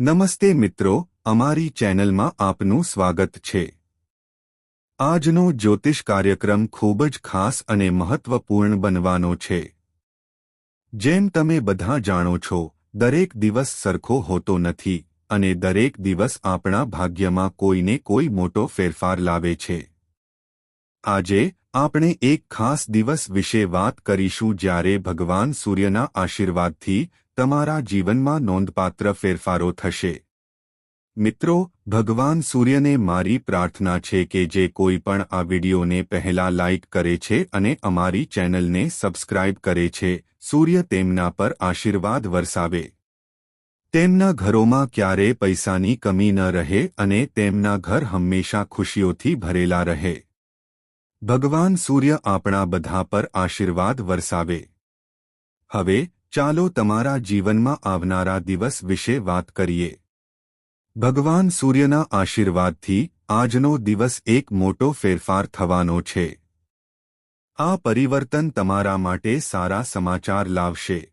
નમસ્તે મિત્રો, અમારી ચેનલમાં આપનું સ્વાગત છે. આજનો જ્યોતિષ કાર્યક્રમ ખૂબ જ ખાસ અને મહત્વપૂર્ણ બનવાનો છે. જેમ તમે બધા જાણો છો, દરેક દિવસ સરખો હોતો નથી અને દરેક દિવસ આપણા ભાગ્યમાં કોઈને કોઈ મોટો ફેરફાર લાવે છે. આજે આપણે એક ખાસ દિવસ વિશે વાત કરીશું જ્યારે ભગવાન સૂર્યના આશીર્વાદથી તમારા જીવનમાં નોંધપાત્ર ફેરફારો થશે. મિત્રો, ભગવાન સૂર્યને મારી પ્રાર્થના છે કે જે કોઈ પણ આ વિડિયોને પહેલા લાઇક કરે છે અને અમારી ચેનલને સબસ્ક્રાઇબ કરે છે, સૂર્ય તેમના પર આશીર્વાદ વરસાવે. તેમના ઘરોમાં ક્યારે પૈસાની કમી ન રહે અને તેમના ઘર હંમેશા ખુશીઓથી ભરેલા રહે. ભગવાન સૂર્ય આપણા બધા પર આશીર્વાદ વરસાવે. હવે ચાલો તમારા જીવનમાં આવનારા દિવસ વિશે વાત કરીએ. ભગવાન સૂર્યના આશીર્વાદથી આજનો દિવસ એક મોટો ફેરફાર થવાનો છે. આ પરિવર્તન તમારા માટે સારા સમાચાર લાવશે.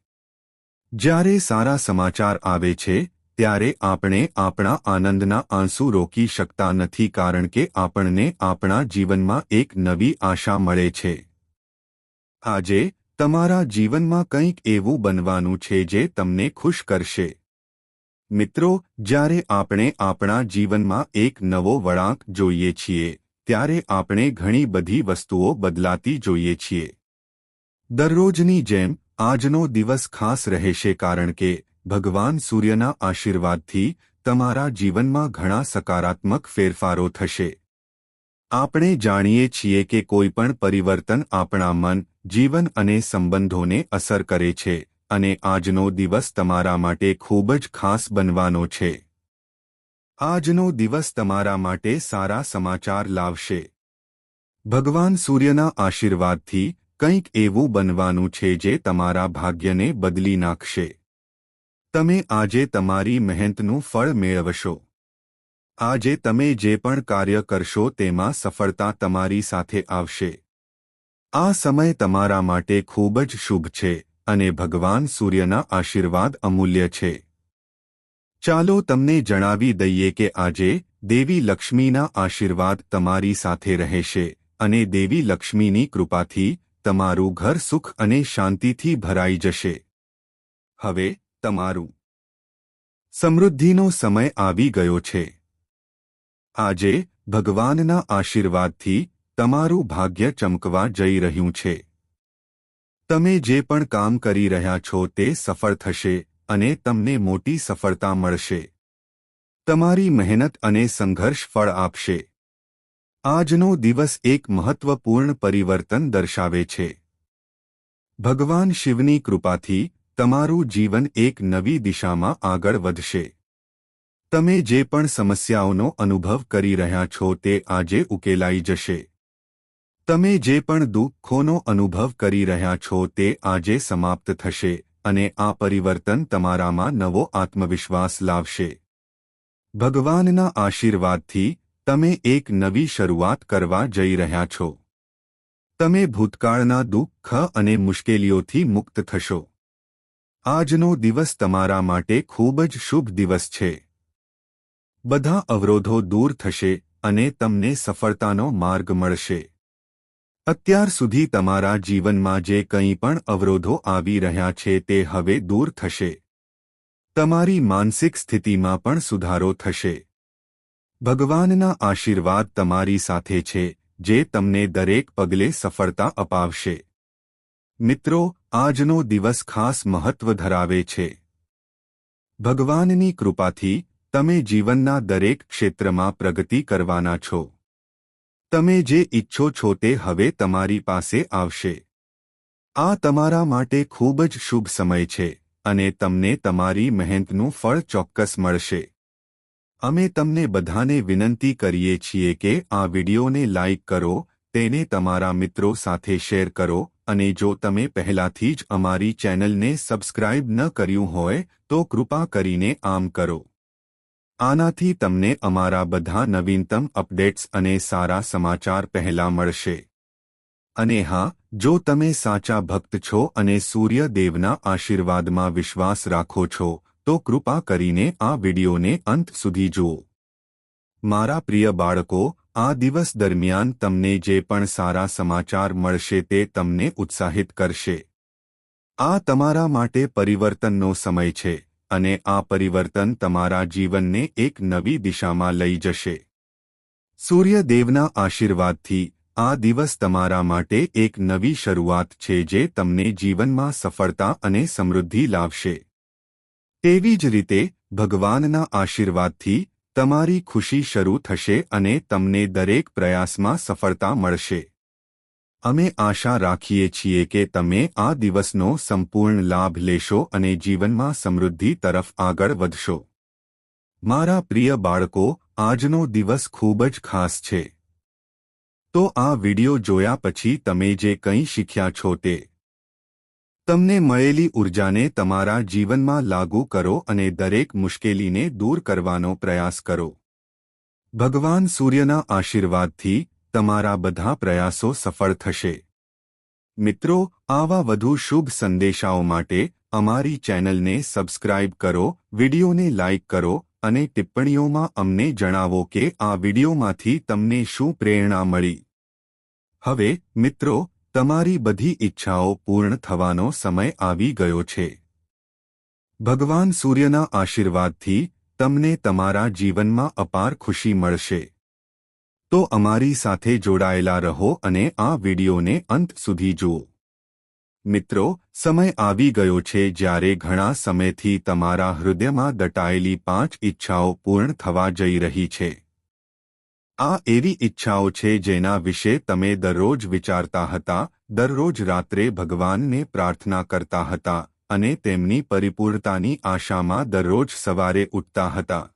જ્યારે સારા સમાચાર આવે છે, ત્યારે આપણે આપણા આનંદના આંસુ રોકી શકતા નથી કારણ કે આપણને આપણા જીવનમાં એક નવી આશા મળે છે. આજે તમારા જીવનમાં કંઈક એવું બનવાનું છે જે તમને ખુશ કરશે. મિત્રો, જ્યારે આપણે આપણા જીવનમાં એક નવો વળાંક જોઈએ છીએ, ત્યારે આપણે ઘણી બધી વસ્તુઓ બદલાતી જોઈએ છીએ. દરરોજની જેમ, આજનો દિવસ ખાસ રહેશે કારણ કે, ભગવાન સૂર્યના આશીર્વાદથી, તમારા જીવનમાં ઘણા સકારાત્મક ફેરફારો થશે. આપણે જાણીએ છીએ કે કોઈપણ પરિવર્તન આપણા મન જીવન અને સંબંધોને અસર કરે છે અને આજનો દિવસ તમારા માટે ખૂબ જ ખાસ બનવાનો છે. આજનો દિવસ તમારા માટે સારા સમાચાર લાવશે. ભગવાન સૂર્યના આશીર્વાદથી કંઈક એવું બનવાનું છે જે તમારા ભાગ્યને બદલી નાખશે. તમે આજે તમારી મહેનતનું ફળ મેળવશો. આજે તમે જે પણ કાર્ય કરશો તેમાં સફળતા તમારી સાથે આવશે. આ સમય તમારા માટે ખૂબ જ શુભ છે અને ભગવાન સૂર્યના આશીર્વાદ અમૂલ્ય છે. ચાલો તમને જણાવી દઈએ કે આજે દેવી લક્ષ્મીના આશીર્વાદ તમારી સાથે રહેશે અને દેવી લક્ષ્મીની કૃપાથી તમારું ઘર સુખ અને શાંતિથી ભરાઈ જશે. હવે તમારું સમૃદ્ધિનો સમય આવી ગયો છે. આજે ભગવાનના આશીર્વાદથી તમારું ભાગ્ય ચમકવા જઈ રહ્યું છે. તમે જે પણ કામ કરી રહ્યા છો તે સફળ થશે અને તમને મોટી સફળતા મળશે. તમારી મહેનત અને સંઘર્ષ ફળ આપશે. આજનો દિવસ એક મહત્વપૂર્ણ પરિવર્તન દર્શાવે છે. ભગવાન શિવની કૃપાથી તમારું જીવન એક નવી દિશામાં આગળ વધશે. તમે જે પણ સમસ્યાઓનો અનુભવ કરી રહ્યા છો તે આજે ઉકેલાઈ જશે. તમે જે પણ દુઃખોનો અનુભવ કરી રહ્યા છો તે આજે સમાપ્ત થશે અને આ પરિવર્તન તમારામાં નવો આત્મવિશ્વાસ લાવશે. ભગવાનના આશીર્વાદથી તમે એક નવી શરૂઆત કરવા જઈ રહ્યા છો. તમે ભૂતકાળના દુઃખ અને મુશ્કેલીઓથી મુક્ત થશો. આજનો દિવસ તમારા માટે ખૂબ જ શુભ દિવસ છે. બધા અવરોધો દૂર થશે અને તમને સફળતાનો માર્ગ મળશે. અત્યાર સુધી તમારા જીવનમાં જે કંઈ પણ અવરોધો આવી રહ્યા છે તે હવે દૂર થશે. તમારી માનસિક સ્થિતિમાં પણ સુધારો થશે. ભગવાનના આશીર્વાદ તમારી સાથે છે, જે તમને દરેક પગલે સફળતા અપાવશે. મિત્રો, આજનો દિવસ ખાસ મહત્વ ધરાવે છે. ભગવાનની કૃપાથી તમે જીવનના દરેક ક્ષેત્રમાં પ્રગતિ કરવાના છો. તમે જે ઈચ્છો છો તે હવે તમારી પાસે આવશે. આ તમારા માટે ખૂબ જ શુભ સમય છે અને તમને તમારી મહેનતનું ફળ ચોક્કસ મળશે. અમે તમને બધાને વિનંતી કરીએ છીએ કે આ વિડિયોને લાઇક કરો, તેને તમારા મિત્રો સાથે શેર કરો અને જો તમે પહેલાથી જ અમારી ચેનલને સબસ્ક્રાઇબ ન કર્યું હોય તો કૃપા કરીને આમ કરો. આનાથી તમને અમારા બધા નવીનતમ અપડેટ્સ અને સારા સમાચાર પહેલા મળશે. અને હા, જો તમે સાચા ભક્ત છો અને સૂર્યદેવના આશીર્વાદમાં વિશ્વાસ રાખો છો, તો કૃપા કરીને આ વિડિયોને અંત સુધી જુઓ. મારા પ્રિય બાળકો, આ દિવસ દરમિયાન તમને જે પણ સારા સમાચાર મળશે તે તમને ઉત્સાહિત કરશે. આ તમારા માટે પરિવર્તનનો સમય છે. અને આ પરિવર્તન તમારા જીવનને એક નવી દિશામાં લઈ જશે. સૂર્યદેવના આશીર્વાદથી, આ દિવસ તમારા માટે એક નવી શરૂઆત છે જે તમને જીવનમાં સફળતા અને સમૃદ્ધિ લાવશે. તેવી જ રીતે, ભગવાનના આશીર્વાદથી, તમારી ખુશી શરૂ થશે અને તમને દરેક પ્રયાસમાં સફળતા મળશે. અમે આશા રાખીએ છીએ કે તમે આ દિવસનો સંપૂર્ણ લાભ લેશો અને જીવનમાં સમૃદ્ધિ તરફ આગળ વધશો. મારા પ્રિય બાળકો, આજનો દિવસ ખૂબ જ ખાસ છે. તો આ વિડિયો જોયા પછી તમે જે કંઈ શીખ્યા છો તે. તમને મળેલી ઉર્જાને તમારા જીવનમાં લાગુ કરો અને દરેક મુશ્કેલીને દૂર કરવાનો પ્રયાસ કરો. ભગવાન સૂર્યના આશીર્વાદથી તમારા બધા પ્રયાસો સફળ થશે. મિત્રો, આવા વધુ શુભ સંદેશાઓ માટે અમારી ચેનલને સબસ્ક્રાઇબ કરો, વિડિયોને લાઇક કરો અને ટિપ્પણીઓમાં અમને જણાવો કે આ વિડીયોમાંથી તમને શું પ્રેરણા મળી. હવે, મિત્રો, તમારી બધી ઈચ્છાઓ પૂર્ણ થવાનો સમય આવી ગયો છે. ભગવાન સૂર્યના આશીર્વાદથી તમને તમારા જીવનમાં અપાર ખુશી મળશે. તો અમારી સાથે જોડાયેલા રહો અને આ વિડીયોને અંત સુધી જુઓ. મિત્રો, સમય આવી ગયો છે જ્યારે ઘણા સમયથી તમારા હૃદયમાં દટાયેલી પાંચ ઈચ્છાઓ પૂર્ણ થવા જઈ રહી છે. આ એવી ઈચ્છાઓ છે જેના વિશે તમે દરરોજ વિચારતા હતા, દરરોજ રાત્રે ભગવાનને પ્રાર્થના કરતા હતા અને તેમની પરિપૂર્ણતાની આશામાં દરરોજ સવારે ઉઠતા હતા.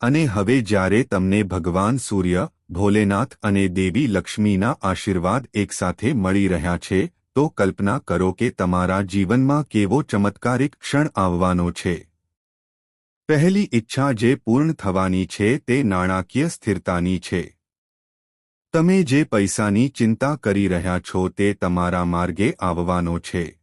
અને હવે જ્યારે તમને ભગવાન સૂર્ય, ભોલેનાથ અને દેવી લક્ષ્મીના આશીર્વાદ એકસાથે મળી રહ્યા છે, તો કલ્પના કરો કે તમારા જીવનમાં કેવો ચમત્કારિક ક્ષણ આવવાનો છે. પહેલી ઈચ્છા જે પૂર્ણ થવાની છે તે નાણાકીય સ્થિરતાની છે. તમે જે પૈસાની ચિંતા કરી રહ્યા છો તે તમારા માર્ગે આવવાનો છે.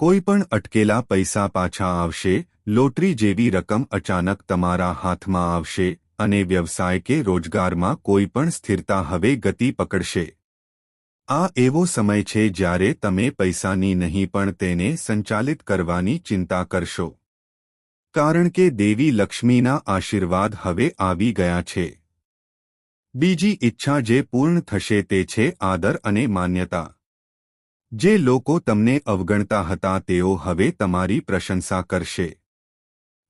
કોઈ પણ અટકેલા પૈસા પાછા આવશે, લોટરી જેવી રકમ અચાનક તમારા હાથમાં આવશે અને વ્યવસાય કે રોજગારમાં કોઈ પણ સ્થિરતા હવે ગતિ પકડશે. આ એવો સમય છે જ્યારે તમે પૈસાની નહીં પણ તેને સંચાલિત કરવાની ચિંતા કરશો. કારણ કે દેવી લક્ષ્મીના આશીર્વાદ હવે આવી ગયા છે. બીજી ઈચ્છા જે પૂર્ણ થશે તે છે આદર અને માન્યતા. જે લોકો તમને અવગણતા હતા તેઓ હવે તમારી પ્રશંસા કરશે.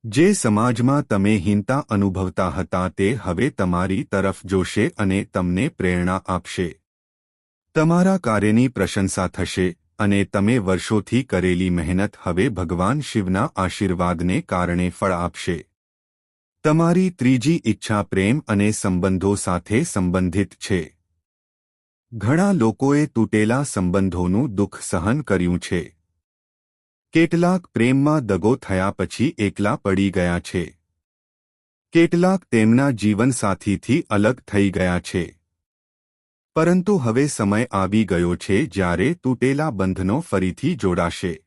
જે સમાજમાં તમે હીનતા અનુભવતા હતા તે હવે તમારી તરફ જોશે અને તમને પ્રેરણા આપશે. તમારા કાર્યની પ્રશંસા થશે અને તમે વર્ષોથી કરેલી મહેનત હવે ભગવાન શિવના આશીર્વાદને કારણે ફળ આપશે. તમારી ત્રીજી ઈચ્છા પ્રેમ અને સંબંધો સાથે સંબંધિત છે. ઘણા લોકોએ તૂટેલા સંબંધોનું દુઃખ સહન કર્યું છે. કેટલાક પ્રેમમાં દગો થયા પછી એકલા પડી ગયા છે. કેટલાક તેમના જીવનસાથીથી અલગ થઈ ગયા છે. પરંતુ હવે સમય આવી ગયો છે જ્યારે તૂટેલા બંધનો ફરીથી જોડાશે.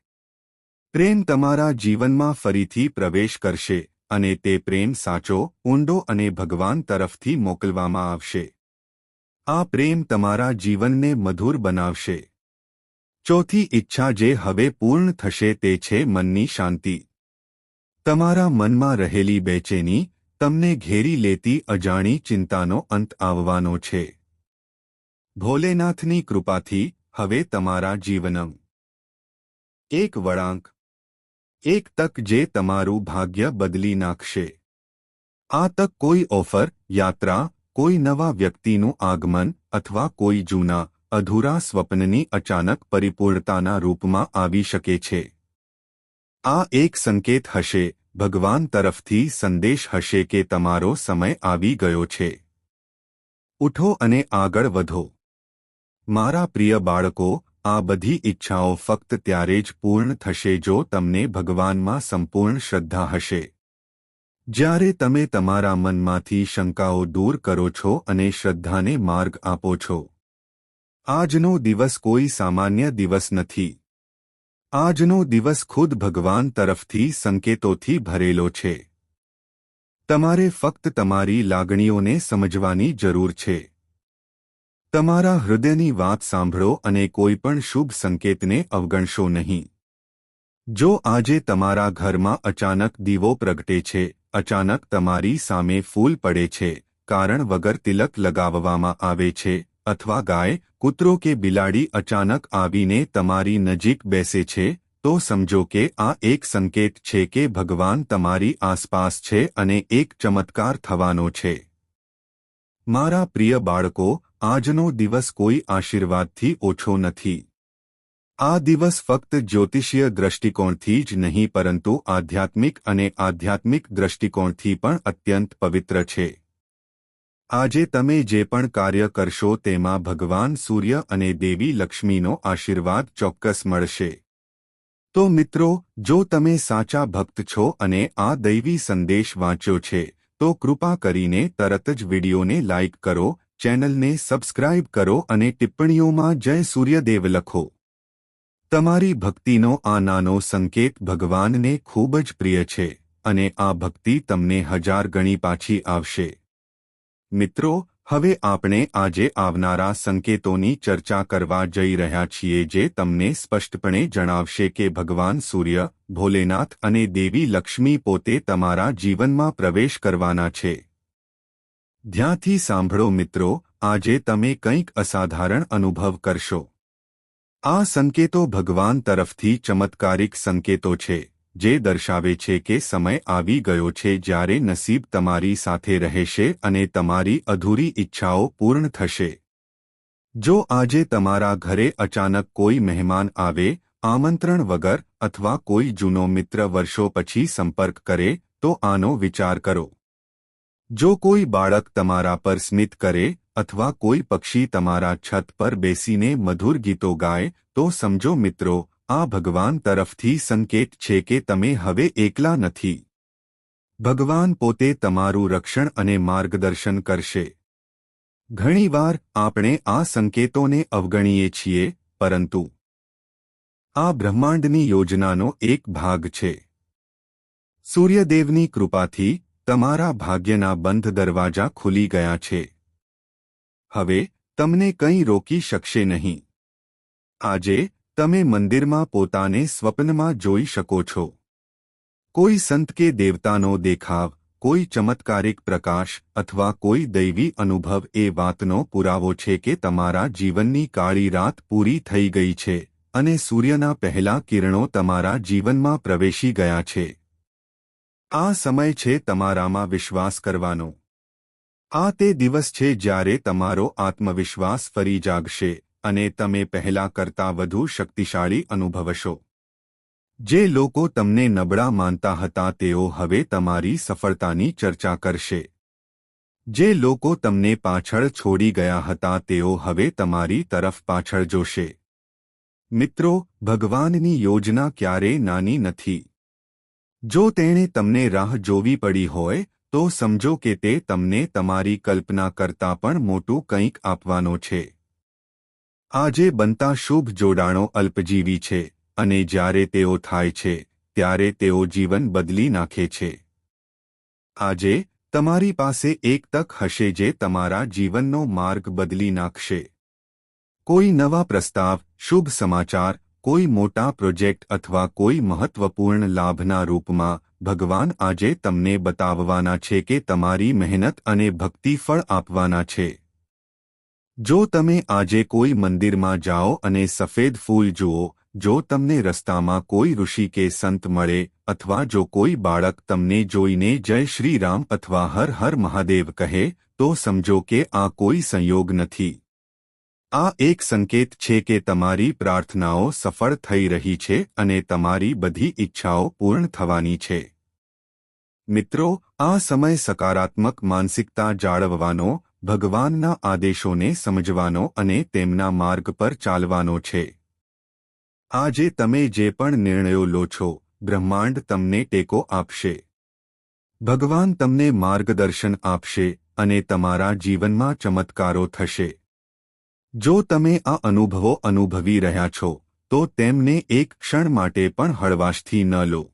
પ્રેમ તમારા જીવનમાં ફરીથી પ્રવેશ કરશે અને તે પ્રેમ સાચો, ઊંડો અને ભગવાન તરફથી મોકલવામાં આવશે. આ પ્રેમ તમારા જીવનને મધુર બનાવશે. ચોથી ઈચ્છા જે હવે પૂર્ણ થશે તે છે મનની શાંતિ. તમારા મનમાં રહેલી બેચેની તમને ઘેરી લેતી અજાણી ચિંતાનો અંત આવવાનો છે. ભોલેનાથની કૃપાથી હવે તમારા જીવનમ. એક વળાંક. એક તક જે તમારું ભાગ્ય બદલી નાખશે. આ તક કોઈ ઓફર, યાત્રા કોઈ નવા વ્યક્તિનું આગમન અથવા કોઈ જૂના, અધૂરા સ્વપ્નની અચાનક પરિપૂર્ણતાના રૂપમાં આવી શકે છે. આ એક સંકેત હશે, ભગવાન તરફથી સંદેશ હશે કે તમારો સમય આવી ગયો છે. ઉઠો અને આગળ વધો. મારા પ્રિય બાળકો, આ બધી ઈચ્છાઓ ફક્ત ત્યારે જ પૂર્ણ થશે જો તમને ભગવાનમાં સંપૂર્ણ શ્રદ્ધા હશે. જ્યારે તમે તમારા મનમાંથી શંકાઓ દૂર કરો છો અને શ્રદ્ધાને માર્ગ આપો છો. આજનો દિવસ કોઈ સામાન્ય દિવસ નથી. આજનો દિવસ ખુદ ભગવાન તરફથી સંકેતોથી ભરેલો છે. તમારે ફક્ત તમારી લાગણીઓને સમજવાની જરૂર છે. તમારા હૃદયની વાત સાંભળો અને કોઈ પણ શુભ સંકેતને અવગણશો નહીં. જો આજે તમારા ઘરમાં અચાનક દીવો પ્રગટે છે અચાનક તમારી સામે ફૂલ પડે છે, કારણ વગર તિલક લગાવવામાં આવે છે, અથવા ગાય, કૂતરો કે બિલાડી અચાનક આવીને તમારી નજીક બેસે છે, તો સમજો કે આ એક સંકેત છે કે ભગવાન તમારી આસપાસ છે અને એક ચમત્કાર થવાનો છે. મારા પ્રિય બાળકો, આજનો દિવસ કોઈ આશીર્વાદથી ઓછો નથી. આ દિવસ ફક્ત જ્યોતિષીય દ્રષ્ટિકોણથી જ નહીં, પરંતુ આધ્યાત્મિક અને આધ્યાત્મિક દ્રષ્ટિકોણથી પણ અત્યંત પવિત્ર છે. આજે તમે જે પણ કાર્ય કરશો તેમાં ભગવાન સૂર્ય અને દેવી લક્ષ્મીનો આશીર્વાદ ચોક્કસ મળશે. તો મિત્રો, જો તમે સાચા ભક્ત છો અને આ દૈવી સંદેશ વાંચ્યો છે, તો કૃપા કરીને તરત જ વિડીયોને લાઇક કરો, ચેનલને સબસ્ક્રાઇબ કરો અને ટિપ્પણીઓમાં જય સૂર્યદેવ લખો. તમારી ભક્તિનો આ નાનો સંકેત ભગવાનને ખૂબ જ પ્રિય છે અને આ ભક્તિ તમને હજાર ગણી પાછી આવશે. મિત્રો, હવે આપણે આજે આવનારા સંકેતોની ચર્ચા કરવા જઈ રહ્યા છીએ જે તમને સ્પષ્ટપણે જણાવશે કે ભગવાન સૂર્ય, ભોલેનાથ અને દેવી લક્ષ્મી પોતે તમારા જીવનમાં પ્રવેશ કરવાના છે. ધ્યાનથી સાંભળો મિત્રો, આજે તમે કંઈક અસાધારણ અનુભવ કરશો. આ સંકેતો ભગવાન તરફથી ચમત્કારિક સંકેતો છે, જે દર્શાવે છે કે સમય આવી ગયો છે જ્યારે નસીબ તમારી સાથે રહેશે અને તમારી અધૂરી ઈચ્છાઓ પૂર્ણ થશે. જો આજે તમારા ઘરે અચાનક કોઈ મહેમાન આવે, આમંત્રણ વગર અથવા કોઈ જૂનો મિત્ર વર્ષો પછી સંપર્ક કરે, તો આનો વિચાર કરો. જો કોઈ બાળક તમારા પર સ્મિત કરે અથવા કોઈ પક્ષી તમારા છત પર બેસીને મધુર ગીતો ગાય, તો સમજો મિત્રો, આ ભગવાન તરફથી સંકેત છે કે તમે હવે એકલા નથી. ભગવાન પોતે તમારું રક્ષણ અને માર્ગદર્શન કરશે. ઘણીવાર આપણે આ સંકેતોને અવગણીએ છીએ, પરંતુ આ બ્રહ્માંડની યોજનાનો એક ભાગ છે. સૂર્યદેવની કૃપાથી તમારા ભાગ્યના બંધ દરવાજા ખુલી ગયા છે. હવે તમને કંઈ રોકી શકશે નહીં. આજે તમે મંદિરમાં પોતાને સ્વપ્નમાં જોઈ શકો છો. કોઈ સંત કે દેવતાનો દેખાવ, કોઈ ચમત્કારિક પ્રકાશ અથવા કોઈ દૈવી અનુભવ એ વાતનો પુરાવો છે કે તમારા જીવનની કાળી રાત પૂરી થઈ ગઈ છે અને સૂર્યના પહેલા કિરણો તમારા જીવનમાં પ્રવેશી ગયા છે. આ સમય છે તમારામાં વિશ્વાસ કરવાનો. આ તે દિવસ છે જ્યારે તમારો આત્મવિશ્વાસ ફરી જાગશે અને તમે પહેલા કરતાં વધુ શક્તિશાળી અનુભવશો. જે લોકો તમને નબળા માનતા હતા તેઓ હવે તમારી સફળતાની ચર્ચા કરશે. જે લોકો તમને પાછળ છોડી ગયા હતા તેઓ હવે તમારી તરફ પાછળ જોશે. મિત્રો, ભગવાનની યોજના ક્યારેય નાની નથી. જો તેણે તમને રાહ જોવી પડી હોય તો સમજો કે તે તમને તમારી કલ્પના કરતાં પણ મોટું કંઈક આપવાનો છે. આજે બનતા શુભ જોડાણો અલ્પજીવી છે, અને જ્યારે તેઓ થાય છે, ત્યારે તેઓ જીવન બદલી નાખે છે. આજે, તમારી પાસે એક તક હશે જે તમારા જીવનનો માર્ગ બદલી નાખશે. કોઈ નવા પ્રસ્તાવ, શુભ સમાચાર, કોઈ મોટા પ્રોજેક્ટ અથવા કોઈ મહત્વપૂર્ણ લાભના રૂપમાં ભગવાન આજે તમને બતાવવાના છે કે તમારી મહેનત અને ભક્તિ ફળ આપવાના છે. જો તમે આજે કોઈ મંદિરમાં જાઓ અને સફેદ ફૂલ જુઓ, જો તમને રસ્તામાં કોઈ ઋષિ કે સંત મળે, અથવા જો કોઈ બાળક તમને જોઈને જય શ્રી રામ અથવા હર હર મહાદેવ કહે, તો સમજો કે આ કોઈ સંયોગ નથી. આ એક સંકેત છે કે તમારી પ્રાર્થનાઓ સફળ થઈ રહી છે અને તમારી બધી ઈચ્છાઓ પૂર્ણ થવાની છે. મિત્રો, આ સમય સકારાત્મક માનસિકતા જાળવવાનો, ભગવાનના આદેશોને સમજવાનો અને તેમના માર્ગ પર ચાલવાનો છે. આજે તમે જે પણ નિર્ણયો લો છો, બ્રહ્માંડ તમને ટેકો આપશે. ભગવાન તમને માર્ગદર્શન આપશે અને તમારા જીવનમાં ચમત્કારો થશે. જો તમે આ અનુભવો અનુભવી રહ્યા છો, તો તેમને એક ક્ષણ માટે પણ હળવાશથી ન લો.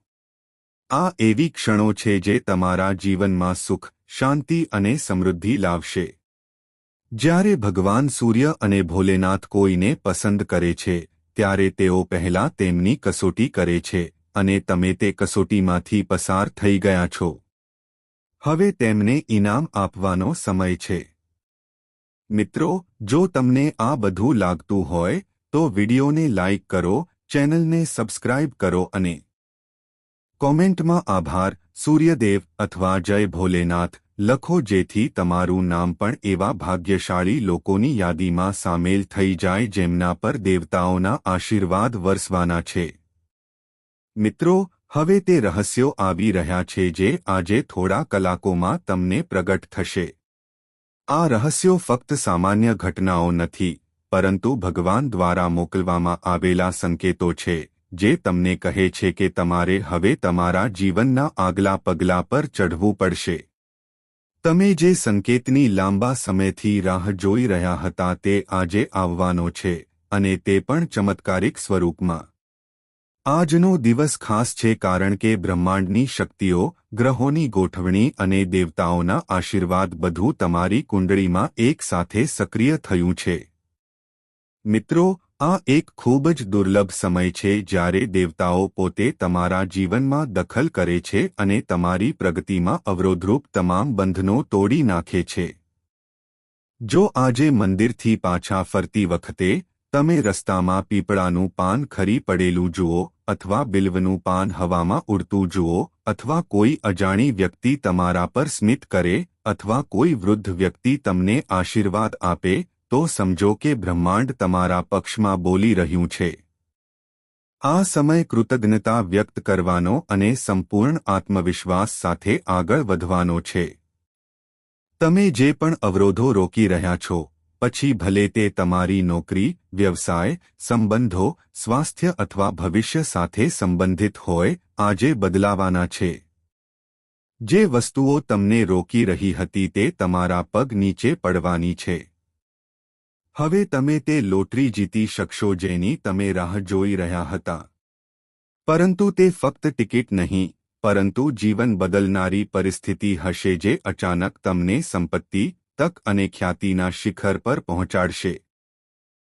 આ એવી ક્ષણો છે જે તમારા જીવનમાં સુખ, શાંતિ અને સમૃદ્ધિ લાવશે. જ્યારે ભગવાન સૂર્ય અને ભોલેનાથ કોઈને પસંદ કરે છે, ત્યારે તેઓ પહેલા તેમની કસોટી કરે છે અને તમે તે કસોટીમાંથી પસાર થઈ ગયા છો. હવે તેમને ઇનામ આપવાનો સમય છે. મિત્રો, જો તમને આ બધું લાગતું હોય, તો વિડિયોને લાઇક કરો, ચેનલને સબસ્ક્રાઇબ કરો અને કોમેન્ટમાં આભાર, સૂર્યદેવ અથવા જય ભોલેનાથ, લખો જેથી તમારું નામ પણ એવા ભાગ્યશાળી લોકોની યાદીમાં સામેલ થઈ જાય જેમના પર દેવતાઓના આશીર્વાદ વરસવાના છે. મિત્રો, હવે તે રહસ્યો આવી રહ્યા છે જે આજે થોડા કલાકોમાં તમને પ્રગટ થશે. આ રહસ્યો ફક્ત સામાન્ય ઘટનાઓ નથી, પરંતુ ભગવાન દ્વારા મોકલવામાં આવેલા સંકેતો છે. જે તમને કહે છે કે તમારે હવે તમારા જીવનના આગલા પગલા પર ચઢવું પડશે. તમે જે સંકેતની લાંબા સમયથી રાહ જોઈ રહ્યા હતા તે આજે આવવાનો છે, અને તે પણ ચમત્કારિક સ્વરૂપમાં. આજનો દિવસ ખાસ છે કારણ કે બ્રહ્માંડની શક્તિઓ, ગ્રહોની ગોઠવણી અને દેવતાઓના આશીર્વાદ બધું તમારી કુંડળીમાં એક સાથે સક્રિય થયું છે. મિત્રો આ એક ખૂબ જ દુર્લભ સમય છે જ્યારે દેવતાઓ પોતે તમારા જીવનમાં દખલ કરે છે અને તમારી પ્રગતિમાં અવરોધરૂપ તમામ બંધનો તોડી નાખે છે. જો આજે મંદિરથી પાછા ફરતી વખતે તમે રસ્તામાં પીપળાનું પાન ખરી પડેલું જુઓ અથવા બિલ્વનું પાન હવામાં ઉડતું જુઓ અથવા કોઈ અજાણી વ્યક્તિ તમારા પર સ્મિત કરે અથવા કોઈ વૃદ્ધ વ્યક્તિ તમને આશીર્વાદ આપે તો સમજો કે બ્રહ્માંડ તમારા પક્ષમાં બોલી રહ્યું છે. આ સમય કૃતજ્ઞતા વ્યક્ત કરવાનો અને સંપૂર્ણ આત્મવિશ્વાસ સાથે આગળ વધવાનો છે. તમે જે પણ અવરોધો રોકી રહ્યા છો, પછી ભલે તે તમારી નોકરી, વ્યવસાય, સંબંધો, સ્વાસ્થ્ય અથવા ભવિષ્ય સાથે સંબંધિત હોય, આજે બદલાવાના છે. જે વસ્તુઓ તમને રોકી રહી હતી તે તમારા પગ નીચે પડવાની છે. હવે તમે તે લોટરી જીતી શકશો જેની તમે રાહ જોઈ રહ્યા હતા. પરંતુ તે ફક્ત ટિકિટ નહીં, પરંતુ જીવન બદલનારી પરિસ્થિતિ હશે જે અચાનક તમને સંપત્તિ, તક અને ખ્યાતિના શિખર પર પહોંચાડશે.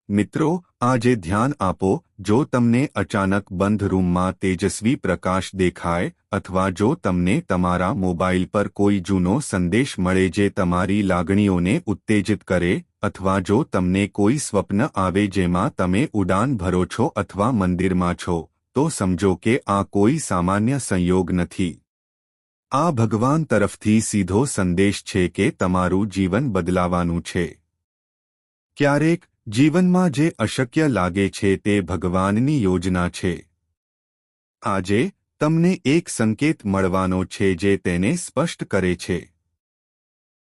મિત્રો, આજે ધ્યાન આપો, જો તમને અચાનક બંધ રૂમમાં તેજસ્વી પ્રકાશ દેખાય, અથવા જો તમને તમારા મોબાઈલ પર કોઈ જૂનો સંદેશ મળે જે તમારી લાગણીઓને ઉત્તેજિત કરે અથવા જો તમને કોઈ સ્વપ્ન આવે જેમાં તમે ઉડાન ભરો છો અથવા મંદિરમાં છો, તો સમજો કે આ કોઈ સામાન્ય સંયોગ નથી. આ ભગવાન તરફથી સીધો સંદેશ છે કે તમારું જીવન બદલાવાનું છે. ક્યારેક, જીવનમાં જે અશક્ય લાગે છે તે ભગવાનની યોજના છે. આજે, તમને એક સંકેત મળવાનો છે જે તેને સ્પષ્ટ કરે છે.